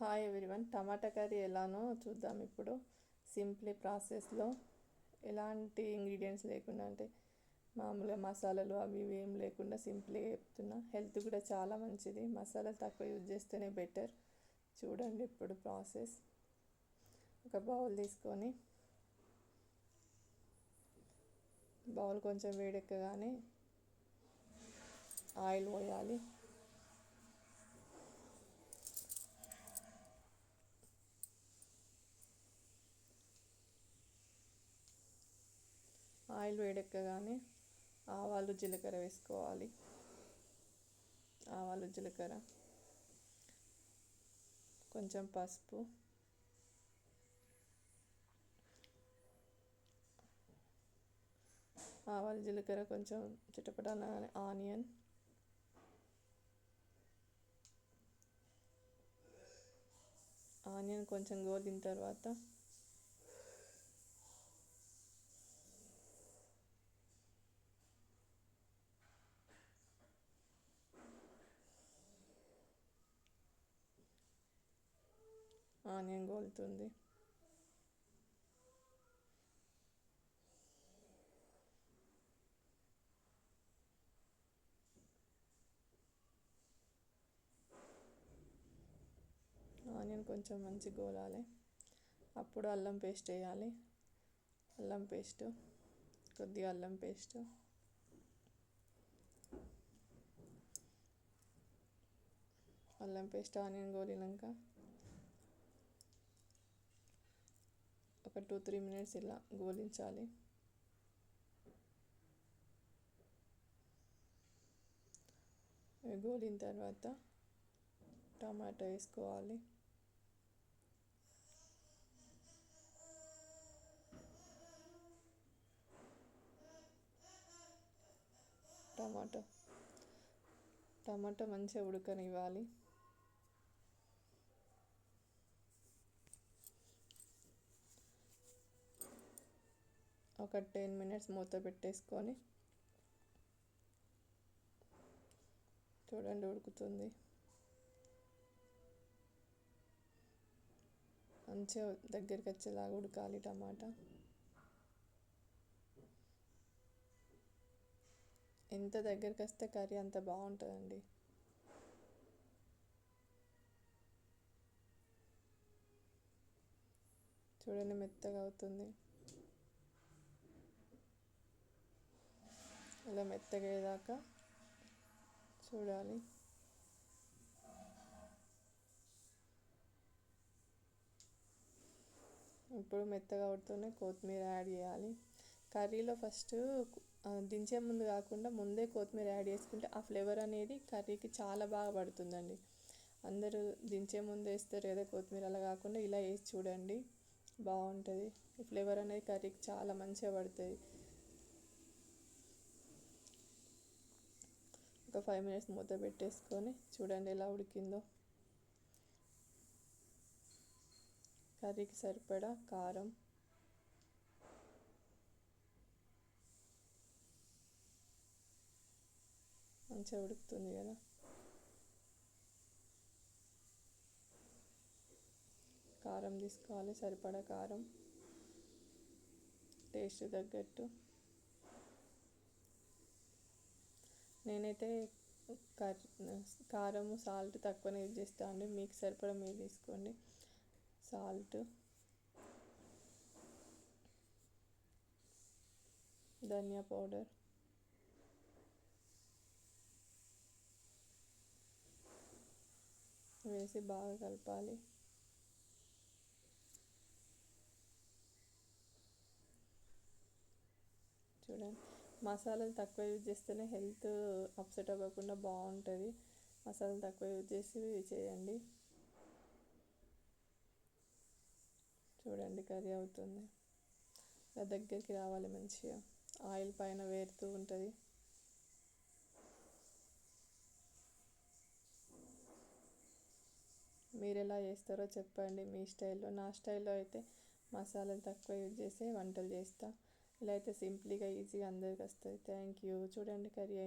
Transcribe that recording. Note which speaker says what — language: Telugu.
Speaker 1: హాయ్ ఎవ్రీవన్ టమాటా కర్రీ ఎలానో చూద్దాం ఇప్పుడు. సింప్లీ ప్రాసెస్లో ఎలాంటి ఇంగ్రీడియంట్స్ లేకుండా అంటే మామూలుగా మసాలాలు అవి ఇవి ఏం లేకుండా సింప్లీగా చెప్తున్నా. హెల్త్ కూడా చాలా మంచిది. మసాలాలు తక్కువ యూజ్ చేస్తేనే బెటర్ చూడండి ఇప్పుడు ప్రాసెస్ ఒక బౌల్ తీసుకొని బౌల్ కొంచెం వేడెక్కగానే ఆయిల్ పోయాలి. ఆయిల్ వేడెక్కగానే ఆవాలు జీలకర్ర వేసుకోవాలి. ఆవాలు జీలకర్ర కొంచెం పసుపు ఆవాలు జీలకర్ర కొంచెం చిటపటనగానే ఆనియన్ ఆనియన్ కొంచెం గోలిన తర్వాత ఆనియన్ గోలుతుంది. ఆనియన్ కొంచెం మంచి గోలాలి. అప్పుడు అల్లం పేస్ట్ వేయాలి. అల్లం పేస్ట్ కొద్దిగా అల్లం పేస్ట్. అల్లం పేస్ట్ ఆనియన్ గోలినాక ఒక టూ త్రీ మినిట్స్ ఇలా గోలించాలి. గోలిన తర్వాత టమాటా వేసుకోవాలి. టమాటో టమాటా మంచిగా ఉడకనివ్వాలి. ఒక టెన్ మినిట్స్ మూత పెట్టేసుకొని చూడండి ఉడుకుతుంది. మంచిగా దగ్గరికి వచ్చేలాగా ఉడకాలి టమాటా. ఎంత దగ్గరికి వస్తే కర్రీ అంత బాగుంటుందండి. చూడండి మెత్తగా అవుతుంది. ఇలా మెత్తగా అయ్యేదాకా చూడాలి. ఇప్పుడు మెత్తగా అవుతూనే కొత్తిమీర యాడ్ చేయాలి. కర్రీలో ఫస్ట్ దించే ముందు కాకుండా ముందే కొత్తిమీర యాడ్ చేసుకుంటే ఆ ఫ్లేవర్ అనేది కర్రీకి చాలా బాగా పడుతుందండి. అందరూ దించే ముందు వేస్తారు కదా కొత్తిమీర అలా కాకుండా ఇలా వేసి చూడండి. బాగుంటుంది. ఈ ఫ్లేవర్ అనేది కర్రీకి చాలా మంచిగా పడుతుంది. ఒక ఫైవ్ మినిట్స్ మూత పెట్టేసుకొని చూడండి ఎలా ఉడికిందో. కర్రీకి సరిపడా కారం. మంచిగా ఉడుకుతుంది కదా. కారం తీసుకోవాలి సరిపడా కారం. టేస్ట్ తగ్గట్టు. నేనైతే కారము సాల్ట్ తక్కువనే యూజ్ చేస్తాను అండి. మీకు సరిపడా మీరు తీసుకోండి. సాల్ట్. ధనియా పౌడర్. వేసి బాగా కలపాలి. చూడండి. మసాలాలు తక్కువ యూజ్ చేస్తేనే హెల్త్ అప్సెట్ అవ్వకుండా బాగుంటుంది. మసాలాలు తక్కువ యూజ్ చేసి చేయండి. చూడండి కర్రీ అవుతుంది. దగ్గరికి రావాలి మంచిగా. ఆయిల్ పైన వేరుతూ ఉంటుంది. మీరు ఎలా చేస్తారో చెప్పండి మీ స్టైల్లో. నా స్టైల్లో అయితే మసాలాలు తక్కువ యూజ్ చేసే వంటలు చేస్తాను ఇలా అయితే సింపుల్గా ఈజీగా అందరికి వస్తుంది. థ్యాంక్ యూ చూడండి కర్రీ